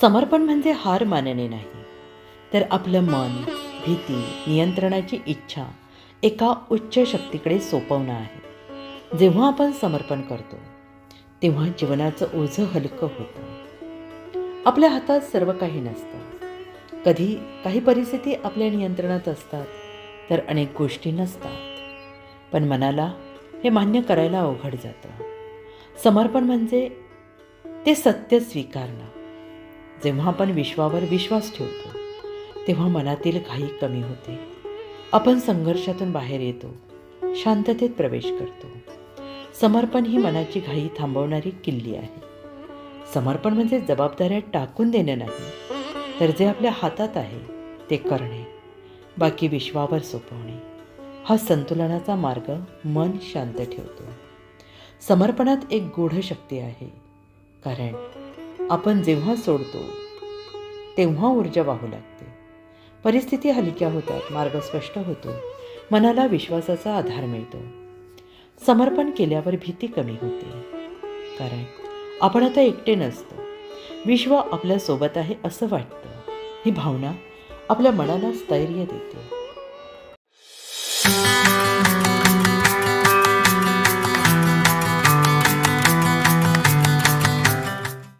समर्पण म्हणजे हार मानणे नाही. तर आपलं मन भीती नियंत्रणाची इच्छा एका उच्च शक्तीकडे सोपवणं आहे. जेव्हा आपण समर्पण करतो तेव्हा जीवनाचं ओझं हलकं होतं. आपल्या हातात सर्व काही नसतं. कधी काही परिस्थिती आपल्या नियंत्रणात असतात तर अनेक गोष्टी नसतात. पण मनाला हे मान्य करायला अवघड जातं. समर्पण म्हणजे ते सत्य स्वीकारणं. जेव्हा आपण विश्वावर विश्वास ठेवतो. तेव्हा मनातील घाई कमी होते. आपण संघर्षातून बाहेर येतो. शांततेत प्रवेश करतो. समर्पण ही मनाची घाई थांबवणारी किल्ली आहे. समर्पण म्हणजे जबाबदाऱ्या टाकून देणं नाही. तर जे आपल्या हातात आहे ते करणे. बाकी विश्वावर सोपवणे. हा संतुलनाचा मार्ग मन शांत ठेवतो. समर्पणात एक गूढ शक्ती आहे. कारण आपण जेव्हा सोडतो तेव्हा ऊर्जा वाहू लागते. परिस्थिती हलक्या होतात मार्ग स्पष्ट होतो मनाला विश्वासाचा आधार मिळतो. समर्पण केल्यावर भीती कमी होते. कारण आपण आता एकटे नसतो. विश्व आपल्यासोबत आहे असं वाटतं. ही भावना आपल्या मनाला स्थैर्य देते.